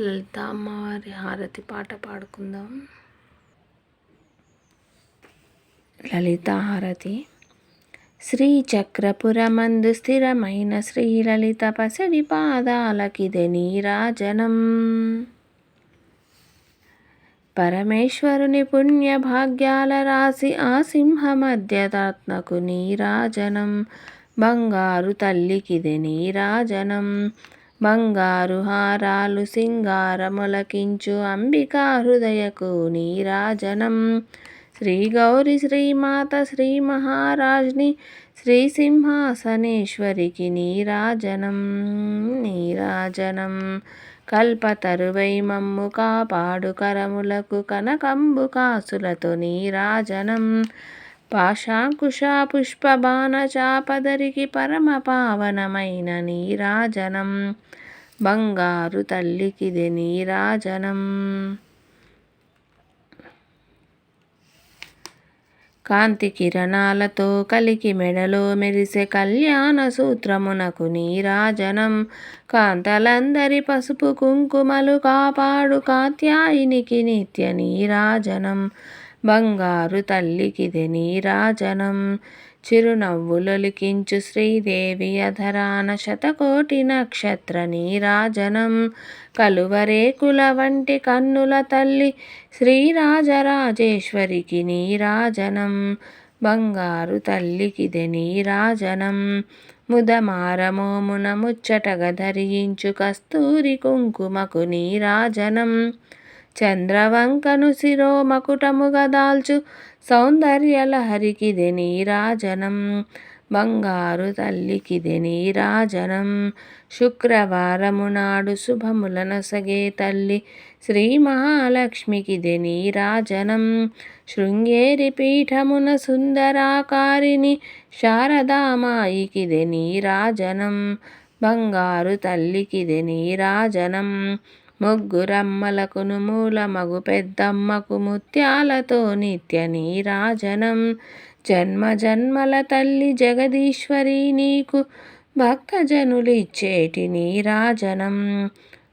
లలిత అమ్మవారి హారతి పాట పాడుకుందాం. లలిత హారతి. శ్రీచక్రపురమందు స్థిరమైన శ్రీ లలిత పసిడి పాదాలకిదే నీరాజనం. పరమేశ్వరుని పుణ్య భాగ్యాల రాసి ఆ సింహ మధ్యతాత్మకు నీరాజనం. బంగారు తల్లికిదే నీరాజనం. బంగారు హారాలు సింగారములకించు అంబికా హృదయకు నీరాజనం. శ్రీ గౌరి శ్రీమాత శ్రీ మహారాజ్ని శ్రీ సింహాసనేశ్వరికి నీరాజనం. నీరాజనం. కల్పతరువై మమ్ము కాపాడు కరములకు కనకంబు కాసులతో నీరాజనం. పాశాంకుశ పుష్పబాణ చాపదరికి పరమ పావనమైన నీరాజనం. బంగారు తల్లికిది నీరాజనం. కాంతి కిరణాలతో కలికి మెడలో మెరిసే కళ్యాణ సూత్రమునకు నీరాజనం. కాంతలందరి పసుపు కుంకుమలు కాపాడు కాత్యాయినికి నిత్య నీరాజనం. బంగారు తల్లికిది నీరాజనం చిరునవ్వులొలికించు శ్రీదేవి అధరాన శతకోటి నక్షత్ర నీరాజనం కలువరేకుల వంటి కన్నుల తల్లి శ్రీరాజరాజేశ్వరికి నీరాజనం బంగారు తల్లికిదే నీరాజనం ముదమారమోమున ముచ్చటగా ధరించు కస్తూరి కుంకుమకు నీరాజనం చంద్రవంకను శిరో మకుటముగా దాల్చు సౌందర్యలహరికిదే నీరాజనం బంగారు తల్లికిదే నీరాజనం శుక్రవారము నాడు శుభములనసగే తల్లి. శ్రీ మహాలక్ష్మికిదే నీరాజనం శృంగేరి పీఠమున సుందరాకారిణి. శారదామాయికిదే నీరాజనం బంగారు తల్లికిదే నీరాజనం ముగ్గురమ్మలకును మూలమగు పెద్దమ్మకు ముత్యాలతో నిత్య నీరాజనం. జన్మ జన్మల తల్లి జగదీశ్వరి నీకు భక్తజనులిచ్చేటి నీరాజనం.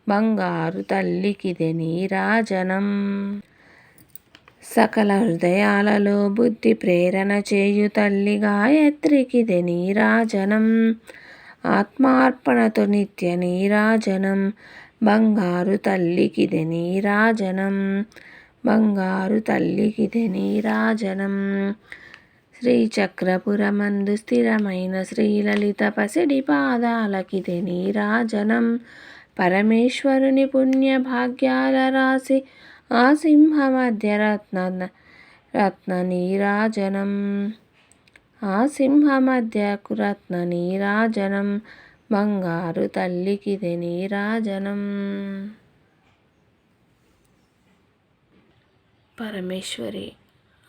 బంగారు తల్లికిదే నీరాజనం. సకల హృదయాలలో బుద్ధి ప్రేరణ చేయు తల్లి గాయత్రికిదే నీరాజనం. ఆత్మార్పణతో నిత్య నీరాజనం. బంగారు తల్లికిదే నీరాజనం బంగారు తల్లికిదే నీరాజనం శ్రీచక్రపురమందు స్థిరమైన శ్రీలలిత పసిడి పాదాలకిదే నీరాజనం పరమేశ్వరుని పుణ్య భాగ్యాల రాసి ఆ సింహ మధ్య రత్న రత్న నీరాజనం ఆ సింహ మధ్యకు నీరాజనం బంగారు తల్లికిదే నీరాజనం పరమేశ్వరి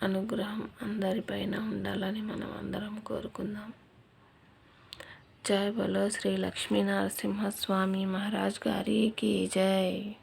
అనుగ్రహం అందరిపైన ఉండాలని మనం అందరం కోరుకుందాం. జై బలో శ్రీ లక్ష్మీ నరసింహస్వామి మహారాజ్ గారికి జై.